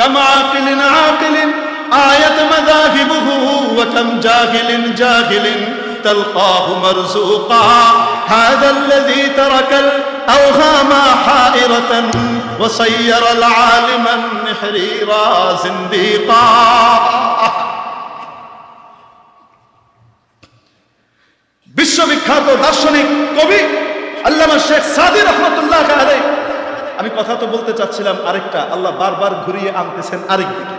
كم عاقل عاقل آية مذاهبه وكم جاهل جاهل تلقاه مرزوقا هذا الذي ترك الأوهام حائرة وصير العالم النحريرا زنديقا বিশ্ববিখ্যাত দার্শনিক কবি আল্লামা শেখ সাদি রহমতুল্লাহ আলাই আমি কথা তো বলতে চাচ্ছিলাম আরেকটা, আল্লাহ বারবার ঘুরিয়ে আনতেছেন আরেক দিকে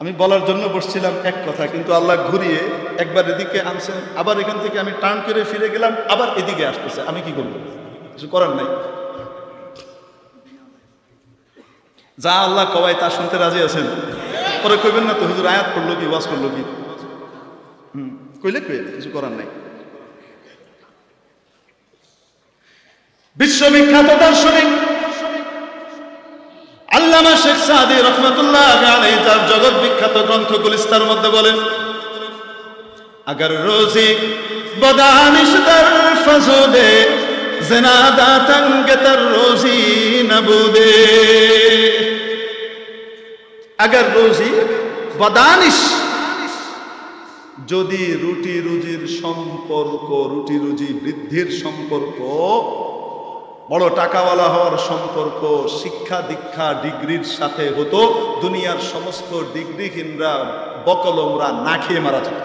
আমি বলার জন্য বসছিলাম এক কথা, কিন্তু আল্লাহ ঘুরিয়ে একবার এদিকে আনছেন, আবার এখান থেকে আমি টার্ন করে ফিরে গেলাম, আবার এদিকে আসতেছে। আমি কি করব? কিছু করার নাই। যা আল্লাহ কবাই তা শুনতে রাজি আছেন? পরে কইবেন না তো, হুজুর আয়াত করল কি, ওয়াজ করল কি? হুম, কইলে কইলে কিছু করার নাই। বিশ্ববিখ্যাত দার্শনিক আল্লামা শেখ সাদি রহমতুল্লাহ আলাই তার জগৎ বিখ্যাত গ্রন্থ গুলিস্তার মধ্যে বলেন, আগর রোজি বদানিশ দর ফজুদে, জনাদা তঙ্গতর রোজি নবুদে। আগর রোজি বদানিশ যদি রুটি রুজির সম্পর্ক, রুটি রুজি বৃদ্ধির সম্পর্ক বড় টাকাওয়ালা হওয়ার সম্পর্ক, শিক্ষা, দীক্ষা, ডিগ্রির সাথে হতো। দুনিয়ার সমস্ত ডিগ্রিহীনরা বকলমরা না খেয়ে মারা যেত।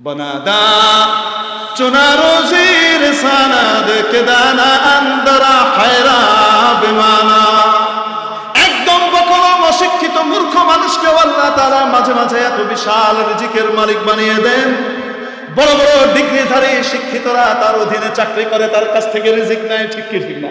বনাদা, চুনা রোজির সানাদ কে দানা, আন্দরা, হায়রা, বিমানা। একদম বকলম, অশিক্ষিত মূর্খ মানুষকে আল্লাহ তারা মাঝে মাঝে এত বিশাল রিজিকের মালিক বানিয়ে দেন। বড় বড় ডিগ্রিধারী শিক্ষিতরা তার অধীনে চাকরি করে, তার কাছ থেকে রিজিক নেয়, ঠিক কি ঠিক না?